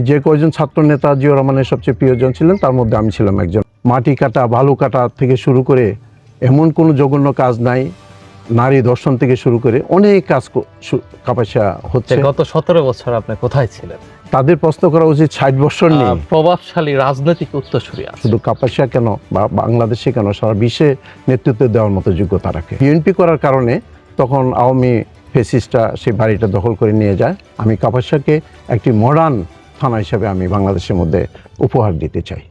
যে কয়জন ছাত্র নেতা জিয়া রহমানের সবচেয়ে প্রিয়জন ছিলেন তার মধ্যে আমি ছিলাম একজন। মাটি কাটা বালু কাটা থেকে শুরু করে এমন কোনো জঘন্য কাজ নাই নারী দর্শন থেকে শুরু করে অনেক কাজ ক- সু- কাপাসিয়া হচ্ছে। গত সতেরো বছর আপনি কোথায় ছিলেন? তাদের প্রশ্ন করা উচিত ষাট বছর আহ, প্রভাবশালী রাজনৈতিক উত্তরসূরি শুধু কাপাসিয়া কেন বা বাংলাদেশে কেন? সারা বিশ্বে নেতৃত্ব দেওয়ার মতো যোগ্যতা রাখে। বিএনপি করার কারণে তখন আওয়ামী ফেসিস্টরা সেই বাড়িটা দখল করে নিয়ে যায়। আমি কাপাসিয়াকে একটি মডার্ন থানা হিসেবে আমি বাংলাদেশের মধ্যে উপহার দিতে চাই।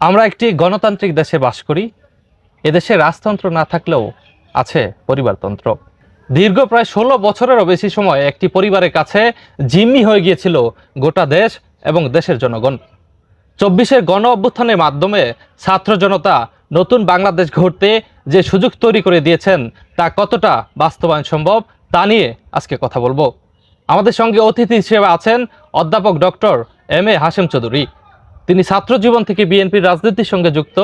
আমরা একটি গণতান্ত্রিক দেশে বাস করি। এদেশে রাজতন্ত্র না থাকলেও আছে পরিবারতন্ত্র। দীর্ঘ প্রায় ষোলো বছরেরও বেশি সময় একটি পরিবারের কাছে জিম্মি হয়ে গিয়েছিল গোটা দেশ এবং দেশের জনগণ। চব্বিশের গণ অভ্যুত্থানের মাধ্যমে ছাত্র জনতা নতুন বাংলাদেশ ঘটতে যে সুযোগ তৈরি করে দিয়েছেন, তা কতটা বাস্তবায়ন সম্ভব, তা নিয়ে আজকে কথা বলব। আমাদের সঙ্গে অতিথি হিসেবে আছেন অধ্যাপক doctor M A Hashem Chowdhury. তিনি ছাত্র জীবন থেকে বিএনপির রাজনীতির সঙ্গে যুক্ত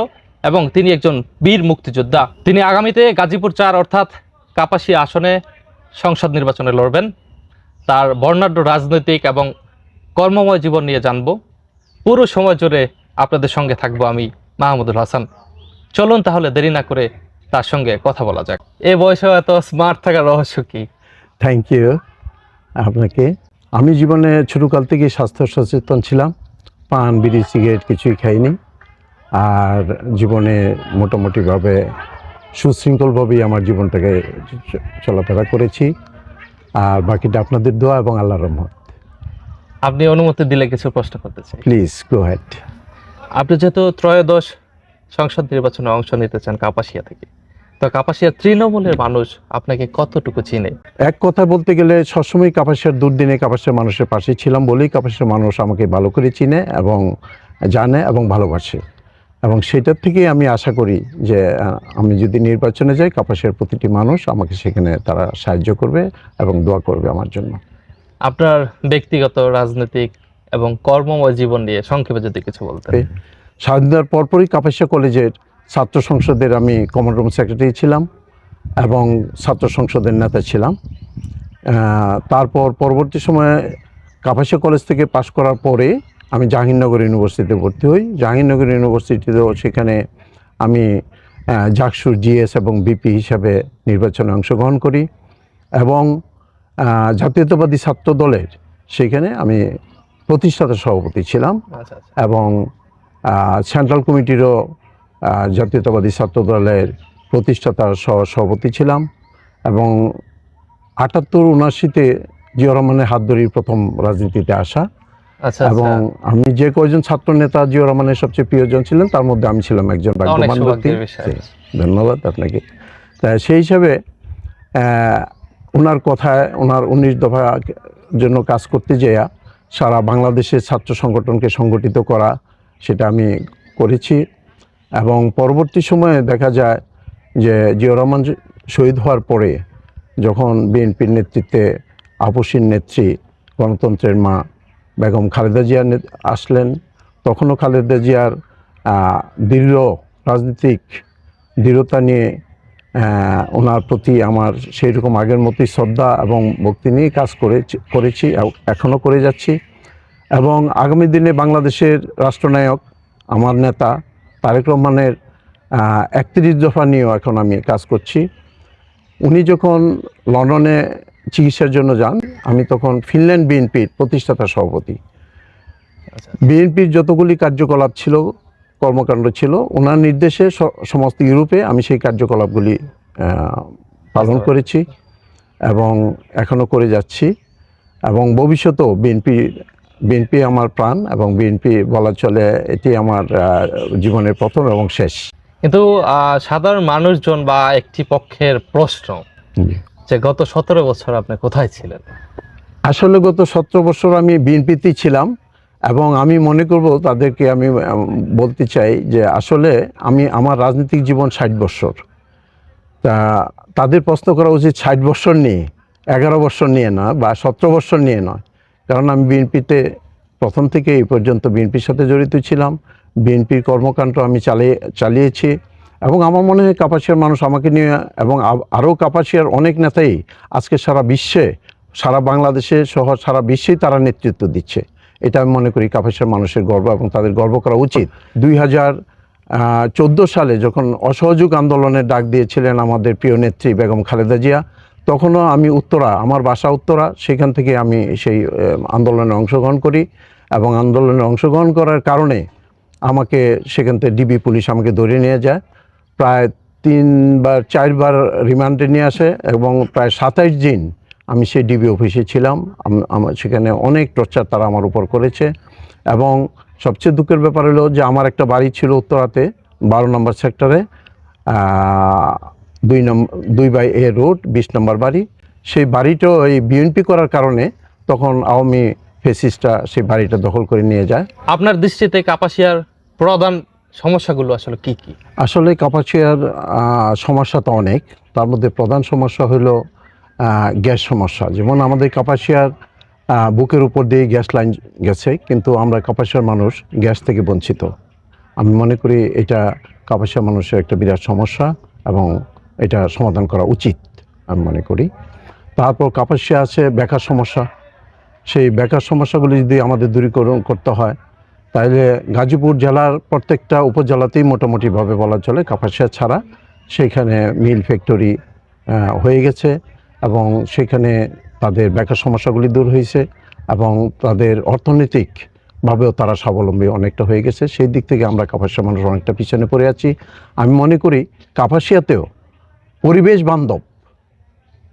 এবং তিনি একজন বীর মুক্তিযোদ্ধা। তিনি আগামীতে গাজীপুর চার অর্থাৎ কাপাসিয়া আসনে সংসদ নির্বাচনে লড়বেন। তার বর্ণাঢ্য রাজনৈতিক এবং কর্মময় জীবন নিয়ে জানব। পুরো সময় জুড়ে আপনাদের সঙ্গে থাকব আমি মাহমুদুল হাসান। চলুন তাহলে দেরি না করে তার সঙ্গে কথা বলা যাক। এ বয়সে এত স্মার্ট থাকার রহস্য কি? থ্যাংক ইউ আপনাকে আমি জীবনে ছোটোকাল থেকে স্বাস্থ্য সচেতন ছিলাম। পান বিড়ি সিগারেট কিছুই খাইনি। আর জীবনে মোটামুটিভাবে সুশৃঙ্খলভাবেই আমার জীবনটাকে চলাফেরা করেছি। আর বাকিটা আপনাদের দোয়া এবং আল্লাহর রহমত। আপনি অনুমতি দিলে কিছু প্রশ্ন করতে চাই। প্লিজ গো হ্যাড আপনি যেহেতু ত্রয়োদশ সংসদ নির্বাচনে অংশ নিতে চান কাপাসিয়া থেকে। তো কাপাসিয়া তৃণমূলের মানুষ আপনাকে কতটুকু চিনে? এক কথা বলতে গেলে সবসময় কাপাসের দুর্দিনে কাপাসের মানুষের পাশে ছিলাম বলেই কাপাসের মানুষ আমাকে ভালো করে চিনে এবং জানে এবং ভালোবাসে। এবং সেটার থেকেই আমি আশা করি যে আমি যদি নির্বাচনে যাই কাপাসের প্রতিটি মানুষ আমাকে সেখানে তারা সাহায্য করবে এবং দোয়া করবে আমার জন্য। আপনার ব্যক্তিগত রাজনৈতিক এবং কর্মময় জীবন নিয়ে সংক্ষেপে যদি কিছু বলতেন। স্বাধীনতার পরপরই কাপাসিয়া কলেজের ছাত্র সংসদের আমি কমন রুম সেক্রেটারি ছিলাম এবং ছাত্র সংসদের নেতা ছিলাম। তারপর পরবর্তী সময়ে কাপাসিয়া কলেজ থেকে পাশ করার পরে আমি জাহাঙ্গীরনগর ইউনিভার্সিটিতে ভর্তি হই। জাহাঙ্গীরনগর ইউনিভার্সিটিতেও সেখানে আমি জাকসুর জিএস এবং বিপি হিসাবে নির্বাচনে অংশগ্রহণ করি এবং জাতীয়তাবাদী ছাত্র দলের সেখানে আমি প্রতিষ্ঠাতা সভাপতি ছিলাম আচ্ছা আচ্ছা। এবং সেন্ট্রাল কমিটিরও জাতীয়তাবাদী ছাত্র দলের প্রতিষ্ঠাতার সহ সভাপতি ছিলাম এবং আটাত্তর উনআশিতে জিয়া রহমানের হাত ধরেই প্রথম রাজনীতিতে আসা। আচ্ছা এবং আচ্ছা আমি যে কয়জন ছাত্র নেতা জিয়া রহমানের সবচেয়ে প্রিয়জন ছিলেন তার মধ্যে আমি ছিলাম একজন ভাগ্যবান ব্যক্তি। ধন্যবাদ আপনাকে। তা সেই হিসাবে ওনার কথায় ওনার উনিশ দফা জন্য কাজ করতে যেয়া সারা বাংলাদেশের ছাত্র সংগঠনকে সংগঠিত করা সেটা আমি করেছি। এবং পরবর্তী সময়ে দেখা যায় যে জিয়া রহমান শহীদ হওয়ার পরে যখন বিএনপির নেতৃত্বে আপসীর নেত্রী গণতন্ত্রের মা বেগম খালেদা জিয়া আসলেন, তখনও খালেদা জিয়ার দৃঢ় রাজনৈতিক দৃঢ়তা নিয়ে ওনার প্রতি আমার সেই রকম আগের মতোই শ্রদ্ধা এবং ভক্তি নিয়ে কাজ করে করেছি এখনও করে যাচ্ছি। এবং আগামী দিনে বাংলাদেশের রাষ্ট্রনায়ক আমার নেতা তারেক রহমানের একত্রিশ দফা নিয়েও এখন আমি কাজ করছি। উনি যখন লন্ডনে চিকিৎসার জন্য যান আমি তখন ফিনল্যান্ড বিএনপির প্রতিষ্ঠাতা সভাপতি। আচ্ছা। বিএনপির যতগুলি কার্যকলাপ ছিল কর্মকাণ্ড ছিল ওনার নির্দেশে সমস্ত ইউরোপে আমি সেই কার্যকলাপগুলি পালন করেছি এবং এখনও করে যাচ্ছি এবং ভবিষ্যতেও বিএনপি বিএনপি আমার প্রাণ এবং বিএনপি বলা চলে এটি আমার জীবনের প্রথম এবং শেষ। কিন্তু সাধারণ মানুষজন বা একটি পক্ষের প্রশ্ন যে গত সতেরো বছর আপনি কোথায় ছিলেন? আসলে গত সতেরো বছর আমি বিএনপিতেই ছিলাম এবং আমি মনে করব তাদেরকে আমি বলতে চাই যে আসলে আমি আমার রাজনৈতিক জীবন ষাট বছর। তা তাদের প্রশ্ন করা উচিত ষাট বছর নিয়ে এগারো বছর নিয়ে না বা সতেরো বছর নিয়ে নয়। কারণ আমি বিএনপিতে প্রথম থেকে এই পর্যন্ত বিএনপির সাথে জড়িত ছিলাম। বিএনপির কর্মকাণ্ড আমি চালিয়ে, চালিয়েছি এবং আমার মনে হয় কাপাসিয়ার মানুষ আমাকে নিয়ে এবং আরও কাপাসিয়ার অনেক নেতাই আজকে সারা বিশ্বে, সারা বাংলাদেশে সহ সারা বিশ্বেই তারা নেতৃত্ব দিচ্ছে। এটা আমি মনে করি কাপাসিয়ার মানুষের গর্ব এবং তাদের গর্ব করা উচিত। দুই হাজার চোদ্দ সালে যখন অসহযোগ আন্দোলনের ডাক দিয়েছিলেন আমাদের প্রিয় নেত্রী বেগম খালেদা জিয়া, তখনও আমি উত্তরা, আমার বাসা উত্তরা, সেখান থেকে আমি সেই আন্দোলনে অংশগ্রহণ করি। এবং আন্দোলনে অংশগ্রহণ করার কারণে আমাকে সেখান থেকে ডিবি পুলিশ আমাকে ধরে নিয়ে যায়। প্রায় তিনবার, চারবার রিমান্ডে নিয়ে আসে এবং প্রায় সাতাইশ দিন আমি সেই ডিবি অফিসে ছিলাম। আমার সেখানে অনেক টর্চার তারা আমার উপর করেছে এবং সবচেয়ে দুঃখের ব্যাপার হলো যে আমার একটা বাড়ি ছিল উত্তরাতে, বারো নম্বর সেক্টরে দুই নম্বর দুই বাই এ রোড, বিশ নম্বর বাড়ি। সেই বাড়িটাও এই বিএনপি করার কারণে তখন আওয়ামী ফেসিসটা সেই বাড়িটা দখল করে নিয়ে যায়। আপনার দৃষ্টিতে কাপাসিয়ার প্রধান সমস্যাগুলো আসলে কি কি? আসলে কাপাসিয়ার সমস্যা তো অনেক। তার মধ্যে প্রধান সমস্যা হলো গ্যাস সমস্যা। যেমন আমাদের কাপাসিয়ার বুকের উপর দিয়ে গ্যাস লাইন গেছে কিন্তু আমরা কাপাসিয়ার মানুষ গ্যাস থেকে বঞ্চিত। আমি মনে করি এটা কাপাসিয়া মানুষের একটা বিরাট সমস্যা এবং এটা সমাধান করা উচিত আমি মনে করি। তারপর কাপাসিয়া আছে বেকার সমস্যা। সেই বেকার সমস্যাগুলি যদি আমাদের দূরীকরণ করতে হয়, তাহলে গাজীপুর জেলার প্রত্যেকটা উপজেলাতেই মোটামুটিভাবে বলা চলে কাপাসিয়া ছাড়া সেইখানে মিল ফ্যাক্টরি হয়ে গেছে এবং সেখানে তাদের বেকার সমস্যাগুলি দূর হয়েছে এবং তাদের অর্থনৈতিকভাবেও তারা স্বাবলম্বী অনেকটা হয়ে গেছে। সেই দিক থেকে আমরা কাপাসিয়া মানুষ অনেকটা পিছনে পড়ে আছি। আমি মনে করি কাপাসিয়াতেও পরিবেশ বান্ধব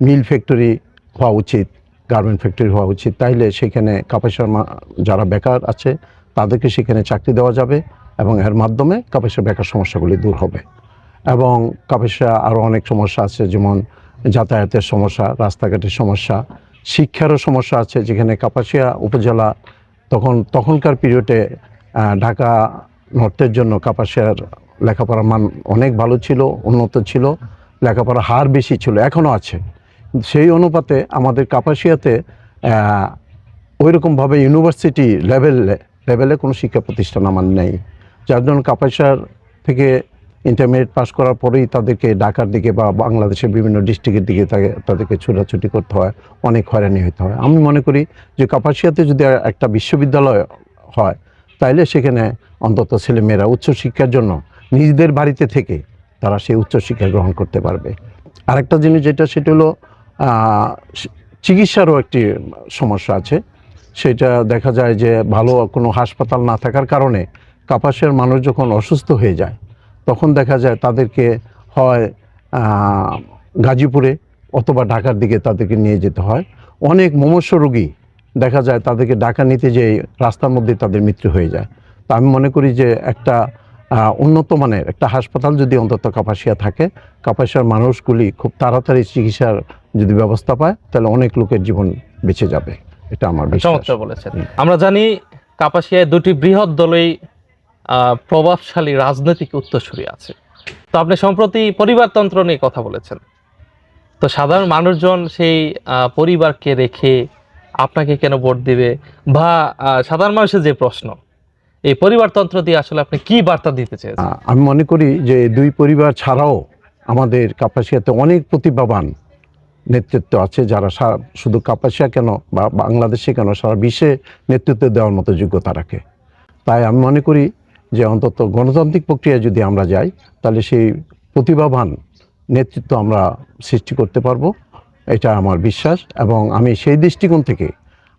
মিল ফ্যাক্টরি হওয়া উচিত। গার্মেন্ট ফ্যাক্টরি হওয়া উচিত। তাইলে সেখানে মা- যারা বেকার আছে, তাদেরকে সেখানে চাকরি দেওয়া যাবে এবং এর মাধ্যমে কাপাসিয়ার বেকার সমস্যাগুলি দূর হবে। এবং কাপাসিয়া আরও অনেক সমস্যা আছে, যেমন যাতায়াতের সমস্যা, রাস্তাঘাটের সমস্যা, শিক্ষারও সমস্যা আছে, যেখানে কাপাসিয়া উপজেলা তখন তখনকার পিরিয়ডে ঢাকা নর্থের জন্য কাপাসিয়ার লেখাপড়ার মান অনেক ভালো ছিল, উন্নত ছিল, লেখাপড়ার হার বেশি ছিল এখনও আছে। সেই অনুপাতে আমাদের কাপাসিয়াতে ওই রকমভাবে ইউনিভার্সিটি লেভেলে লেভেলে কোনো শিক্ষা প্রতিষ্ঠান আমার নেই। যার জন্য কাপাসিয়ার থেকে ইন্টারমিডিয়েট পাস করার পরেই তাদেরকে ঢাকার দিকে বা বাংলাদেশের বিভিন্ন ডিস্ট্রিক্টের দিকে তাকে- তাদেরকে ছুটাছুটি করতে হয়, অনেক হয়রানি হতে হয়। আমি মনে করি যে কাপাসিয়াতে যদি একটা বিশ্ববিদ্যালয় হয়, তাইলে সেখানে অন্তত ছেলেমেয়েরা উচ্চশিক্ষার জন্য নিজেদের বাড়িতে থেকে তারা সেই উচ্চশিক্ষা গ্রহণ করতে পারবে। আরেকটা জিনিস যেটা, সেটা হলো চিকিৎসারও একটি সমস্যা আছে। সেটা দেখা যায় যে ভালো কোনো হাসপাতাল না থাকার কারণে কাপাসের মানুষ যখন অসুস্থ হয়ে যায়, তখন দেখা যায় তাদেরকে হয় গাজীপুরে অথবা ঢাকার দিকে তাদেরকে নিয়ে যেতে হয়। অনেক মুমূর্ষ রোগী দেখা যায় তাদেরকে ঢাকা নিতে যে রাস্তার মধ্যে তাদের মৃত্যু হয়ে যায়। তা আমি মনে করি যে একটা উন্নত মানের একটা হাসপাতাল যদি অন্তত কাপাসিয়া থাকে, কাপাসিয়ার মানুষগুলি খুব তাড়াতাড়ি চিকিৎসার যদি ব্যবস্থা পায় তাহলে অনেক লোকের জীবন বেঁচে যাবে। এটা আমার চমৎকার বলেছেন। আমরা জানি কাপাসিয়ায় দুটি বৃহৎ দলই প্রভাবশালী রাজনৈতিক উত্তরসূরি আছে। তো আপনি সম্প্রতি পরিবারতন্ত্র নিয়ে কথা বলেছেন। তো সাধারণ মানুষজন সেই পরিবারকে রেখে আপনাকে কেন ভোট দিবে? বা সাধারণ মানুষের যে প্রশ্ন এই পরিবারতন্ত্র দিয়ে আসলে আপনি কি বার্তা দিতে চেয়েছেন? আমি মনে করি যে দুই পরিবার ছাড়াও আমাদের কাপাসিয়াতে অনেক প্রতিভাবান নেতৃত্ব আছে যারা সা- শুধু কাপাসিয়া কেন বা বাংলাদেশে কেন সারা বিশ্বে নেতৃত্ব দেওয়ার মতো যোগ্যতা রাখে। তাই আমি মনে করি যে অন্তত গণতান্ত্রিক প্রক্রিয়ায় যদি আমরা যাই, তাহলে সেই প্রতিভাবান নেতৃত্ব আমরা সৃষ্টি করতে পারব, এটা আমার বিশ্বাস। এবং আমি সেই দৃষ্টিকোণ থেকে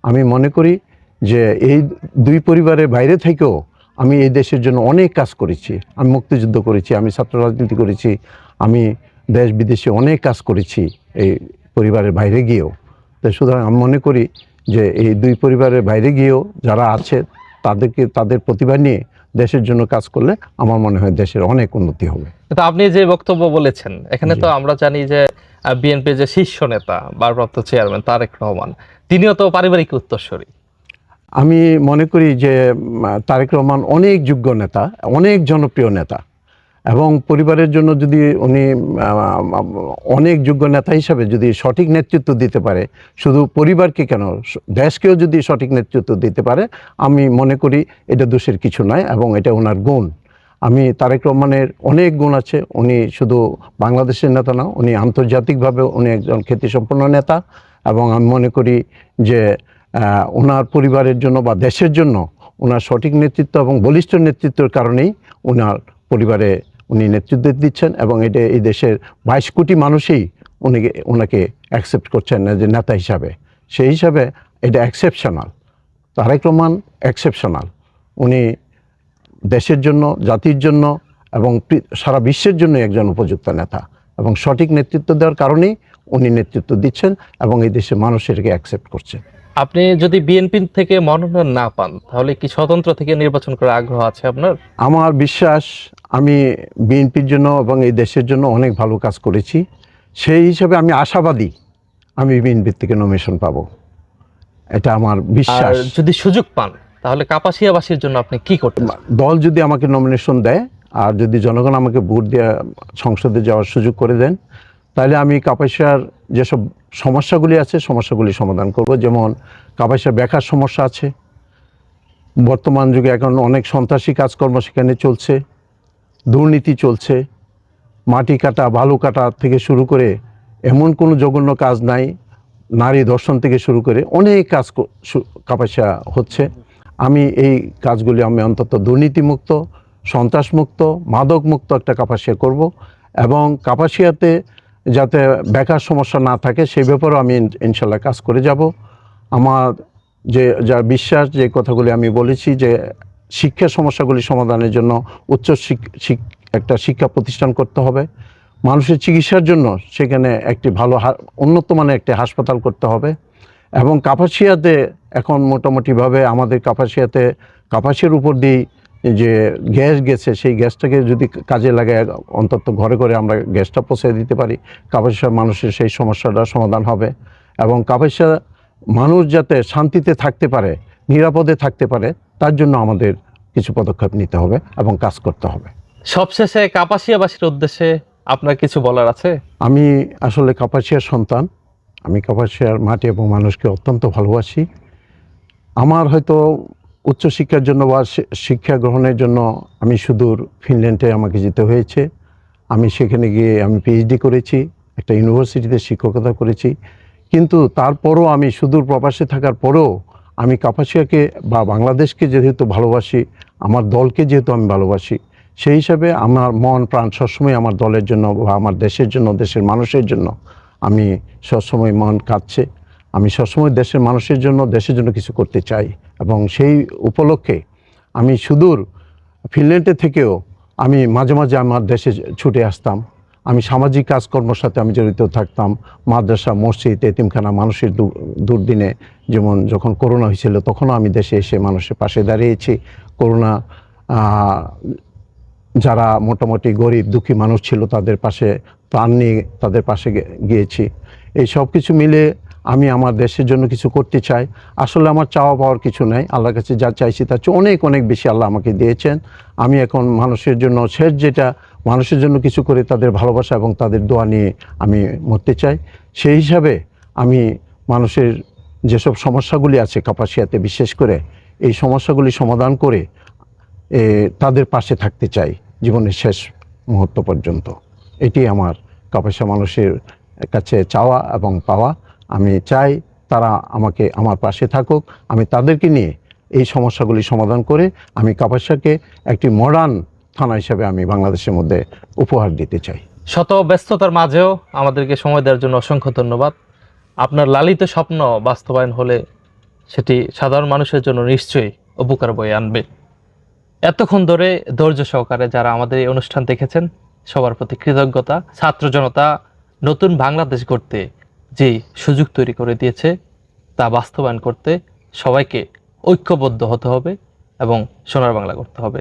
আমি মনে করি যে এই দুই পরিবারের বাইরে থেকেও আমি এই দেশের জন্য অনেক কাজ করেছি। আমি মুক্তিযুদ্ধ করেছি, আমি ছাত্র রাজনীতি করেছি, আমি দেশ বিদেশে অনেক কাজ করেছি এই পরিবারের বাইরে গিয়েও। তো সুতরাং আমি মনে করি যে এই দুই পরিবারের বাইরে গিয়েও যারা আছে তাদেরকে তাদের প্রতিভা নিয়ে দেশের জন্য কাজ করলে আমার মনে হয় দেশের অনেক উন্নতি হবে। তো আপনি যে বক্তব্য বলেছেন এখানে তো আমরা জানি যে বিএনপির যে শীর্ষ নেতা ভারপ্রাপ্ত চেয়ারম্যান তারেক রহমান তিনিও তো পারিবারিক উত্তরসূরি। আমি মনে করি যে তারেক রহমান অনেক যোগ্য নেতা অনেক জনপ্রিয় নেতা। এবং পরিবারের জন্য যদি উনি অনেক যোগ্য নেতা হিসাবে যদি সঠিক নেতৃত্ব দিতে পারে, শুধু পরিবারকে কেন, দেশকেও যদি সঠিক নেতৃত্ব দিতে পারে, আমি মনে করি এটা দোষের কিছু নয় এবং এটা ওনার গুণ। আমি তারেক রহমানের অনেক গুণ আছে, উনি শুধু বাংলাদেশের নেতা না, উনি আন্তর্জাতিকভাবে উনি একজন খ্যাতিসম্পন্ন নেতা এবং আমি মনে করি যে ওনার পরিবারের জন্য বা দেশের জন্য ওনার সঠিক নেতৃত্ব এবং বলিষ্ঠ নেতৃত্বের কারণেই ওনার পরিবারে উনি নেতৃত্ব দিচ্ছেন এবং এটা এই দেশের বাইশ কোটি মানুষই উনিকে ওনাকে অ্যাকসেপ্ট করছেন যে নেতা হিসাবে। সেই হিসাবে এটা এক্সেপশনাল তারেক রহমান এক্সেপশনাল উনি দেশের জন্য, জাতির জন্য এবং সারা বিশ্বের জন্য একজন উপযুক্ত নেতা এবং সঠিক নেতৃত্ব দেওয়ার কারণেই উনি নেতৃত্ব দিচ্ছেন এবং এই দেশের মানুষ এটাকে অ্যাকসেপ্ট করছে আপনি যদি বিএনপি থেকে মনোনয়ন না পান তাহলে কি স্বতন্ত্র থেকে নির্বাচন করার আগ্রহ আছে আপনার? আমার বিশ্বাস আমি বিএনপির জন্য এবং এই দেশের জন্য অনেক ভালো কাজ করেছি। সেই হিসাবে আমি আশাবাদী আমি বিএনপির থেকে নমিনেশন পাবো। এটা আমার বিশ্বাস। যদি সুযোগ পান তাহলে কাপাসিয়াবাসীর জন্য আপনি কি করতে দল যদি আমাকে নমিনেশন দেয় আর যদি জনগণ আমাকে ভোট দিয়ে সংসদে যাওয়ার সুযোগ করে দেন তাহলে আমি কাপাসিয়ার যেসব সমস্যাগুলি আছে, সমস্যাগুলি সমাধান করব। যেমন কাপাসিয়ার বেকার সমস্যা আছে। বর্তমান যুগে এখন অনেক সন্ত্রাসী কাজকর্ম সেখানে চলছে। দুর্নীতি চলছে। মাটি কাটা, বালু কাটা থেকে শুরু করে এমন কোনো জঘন্য কাজ নাই, নারী দর্শন থেকে শুরু করে অনেক কাজ ক- সু- কাপাসিয়া হচ্ছে। আমি এই কাজগুলি আমি অন্তত দুর্নীতিমুক্ত, সন্ত্রাসমুক্ত, মাদকমুক্ত একটা কাপাসিয়া করব। এবং কাপাসিয়াতে যাতে বেকার সমস্যা না থাকে, সেই ব্যাপারেও আমি ইনশাল্লাহ কাজ করে যাব। আমার যে, যা বিশ্বাস, যে কথাগুলি আমি বলেছি যে, শিক্ষা সমস্যাগুলি সমাধানের জন্য উচ্চ একটা শিক্ষা প্রতিষ্ঠান করতে হবে। মানুষের চিকিৎসার জন্য সেখানে একটি ভালো উন্নত মানের একটি হাসপাতাল করতে হবে এবং কাপাসিয়াতে এখন মোটামুটিভাবে আমাদের কাপাসিয়াতে, কাপাসিয়ার উপর দিয়ে যে গ্যাস গেছে সেই গ্যাসটাকে যদি কাজে লাগায় অন্তত ঘরে ঘরে আমরা গ্যাসটা পৌঁছে দিতে পারি কাপাসিয়ার মানুষের সেই সমস্যাটা সমাধান হবে এবং কাপাসিয়া মানুষ যাতে শান্তিতে থাকতে পারে নিরাপদে থাকতে পারে তার জন্য আমাদের কিছু পদক্ষেপ নিতে হবে এবং কাজ করতে হবে। সবশেষে কাপাসিয়াবাসীর উদ্দেশ্যে আপনার কিছু বলার আছে? আমি আসলে কাপাসিয়ার সন্তান। আমি কাপাসিয়ার মাটি এবং মানুষকে অত্যন্ত ভালোবাসি। আমার হয়তো উচ্চশিক্ষার জন্য বা শিক্ষা গ্রহণের জন্য আমি সুদূর ফিনল্যান্ডে আমাকে যেতে হয়েছে। আমি সেখানে গিয়ে আমি পিএইচডি করেছি, একটা ইউনিভার্সিটিতে শিক্ষকতা করেছি। কিন্তু তারপরও আমি সুদূর প্রবাসে থাকার পরেও আমি কাপাসিয়াকে বা বাংলাদেশকে যেহেতু ভালোবাসি, আমার দলকে যেহেতু আমি ভালোবাসি, সেই হিসাবে আমার মন, প্রাণ সবসময় আমার দলের জন্য বা আমার দেশের জন্য, দেশের মানুষের জন্য আমি সবসময় মন কাঁদছে। আমি সবসময় দেশের মানুষের জন্য, দেশের জন্য কিছু করতে চাই। এবং সেই উপলক্ষে আমি সুদূর ফিনল্যান্ডে থেকেও আমি মাঝে মাঝে আমার দেশে ছুটে আসতাম। আমি সামাজিক কাজকর্মের সাথে আমি জড়িত থাকতাম। মাদ্রাসা, মসজিদ, এতিমখানা, মানুষের দুর্দিনে। যেমন যখন করোনা হয়েছিল, তখনও আমি দেশে এসে মানুষের পাশে দাঁড়িয়েছি। করোনা যারা মোটামুটি গরিব, দুঃখী মানুষ ছিল, তাদের পাশে প্রাণ নিয়ে তাদের পাশে গিয়েছি। এই সব কিছু মিলে আমি আমার দেশের জন্য কিছু করতে চাই। আসলে আমার চাওয়া পাওয়ার কিছু নাই। আল্লাহর কাছে যা চাইছি তার চেয়ে অনেক অনেক বেশি আল্লাহ আমাকে দিয়েছেন। আমি এখন মানুষের জন্য শেষ যেটা, মানুষের জন্য কিছু করে তাদের ভালোবাসা এবং তাদের দোয়া নিয়ে আমি মরতে চাই। সেই হিসাবে আমি মানুষের যেসব সমস্যাগুলি আছে কাপাসিয়াতে, বিশেষ করে এই সমস্যাগুলি সমাধান করে তাদের পাশে থাকতে চাই জীবনের শেষ মুহূর্ত পর্যন্ত। এটি আমার কাপাসিয়া মানুষের কাছে চাওয়া এবং পাওয়া। আমি চাই তারা আমাকে আমার পাশে থাকুক। আমি তাদেরকে নিয়ে এই সমস্যাগুলি সমাধান করে আমি কাপাসাকে একটি মডার্ন থানা হিসেবে আমি বাংলাদেশের মধ্যে উপহার দিতে চাই। শত ব্যস্ততার মাঝেও আমাদেরকে সময় দেওয়ার জন্য অসংখ্য ধন্যবাদ। আপনার লালিত স্বপ্ন বাস্তবায়ন হলে সেটি সাধারণ মানুষের জন্য নিশ্চয়ই উপকার বয়ে আনবে। এতক্ষণ ধরে ধৈর্য সহকারে যারা আমাদের এই অনুষ্ঠান দেখেছেন, সবার প্রতি কৃতজ্ঞতা। ছাত্র জনতা, নতুন বাংলাদেশ গড়তে যে সুযোগ তৈরি করে দিয়েছে তা বাস্তবায়ন করতে সবাইকে ঐক্যবদ্ধ হতে হবে এবং সোনার বাংলা করতে হবে।